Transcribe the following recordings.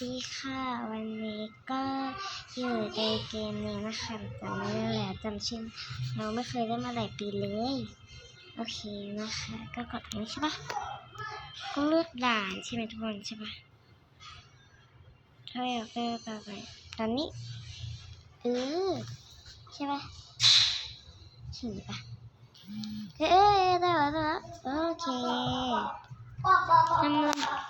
ดีค่ะ วันนี้ก็อยู่ในเกมนี้นะคะจำไม่ได้แล้วจำชื่อเราไม่เคยได้มาหลายปีเลย โอเคนะคะ ก็กดตรงนี้ใช่ปะก็เลือกด่านใช่ไหมทุกคนใช่ปะถ้าอยากเลือกต่อไปตอนนี้เออใช่ปะขี่ปะเอ้ยได้แล้วได้แล้วโอเคทำลำ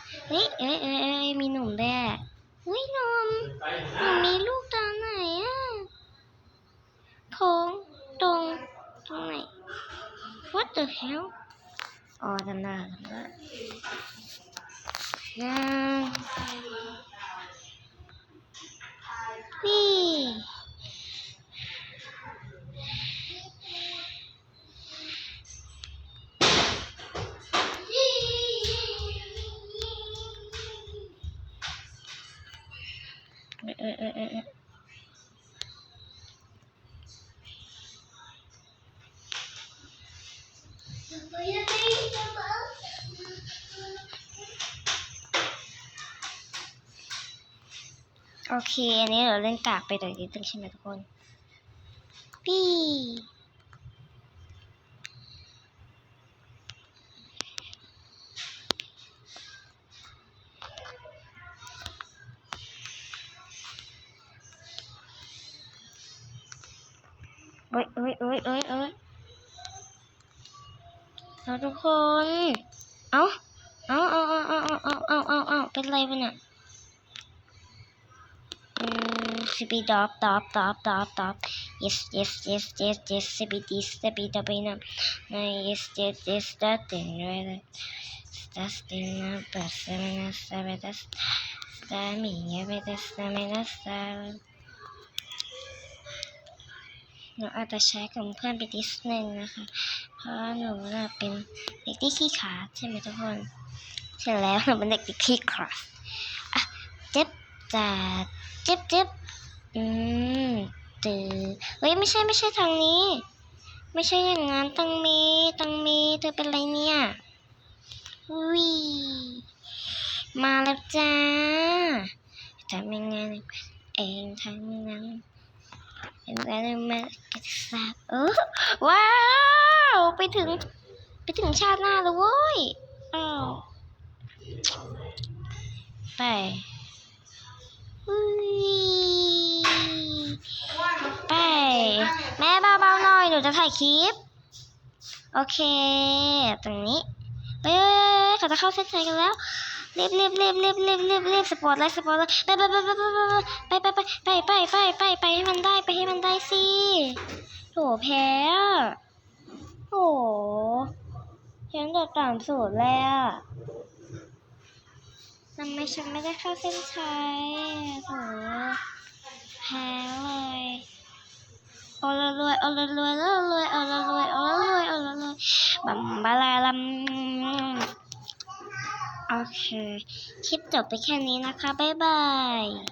เฮ้ยเอ้ยเอ้ยมีหนุ่มด้วยเฮ้ยหนุ่มหนุ่มมีลูกตอนไหนอะโค้งตรงตรงไหน What the hell อ๋อจำได้จำได้น เอ้ยเออเออโอเค อันนี้เราเล่นกากไปหน่อยนิดนึงใช่ไหมทุกคนปี่ เอ้ยเอ้ยเอ้ยเอ้ยเอ้ยเราทุกคน เอ้าเอ้าเอ้าเอ้าเอ้าเอ้าเอ้าเอ้าเอ้าเป็นไรปะเนี่ย Mm, sippy dop dop dop dop dop. Yes, yes, yes, yes, yes, sippy this, sippy doppy num. No, yes, yes, yes, that thing, right? That's the number seven, seven, that's that me, every that's the me, that's that. ห นูอาจจะใช้กับเพื่อนไปนิดนึงนะคะ เพราะหนูน่ะเป็นเด็กที่ขี้ขาดใช่ไหมทุกคนใช่แล้วหนูเป็นเด็กที่ขี้ขาดอะเจ็บจัดเจ็บเจ็บอืมตือเฮ้ยไม่ใช่ไม่ใช่ทางนี้ ไม่ใช่อย่างนั้นตังมีตังมีเธอเป็นไรเนี่ยวิมาแล้วจ้าทำยังไงเองทั้งนั้ นเป็นอะไมากระซับเออว้าว ไปถึง ไปถึงชาติหน้าแล้วเว้ยอ้าวไปอุ๊ยไป แม่เบาๆหน่อย หนูจะถ่ายคลิป โอเค ตรงนี้ เฮ้ยเขาจะเข้าเส้นชัยกันแล้ว รีบรีบรีบรีบรีบรีบรีบสปอร์ตไลท์สปอร์ตไลท์ไปไปไปไปไปไปไปไปไปไปไปไปให้มันได้ไปให้มันได้สิโถแพ้อะโหฉันโดดต่ำสุดเลยอะทำไมฉันไม่ได้เข้าเส้นชัยโถแพ้เลยโอละรวยโอละรวยโอละรวยโอละรวยโอละรวยโอละรวยบัมบาลาลัม โอเค คลิปจบไปแค่นี้นะคะ บ๊ายบาย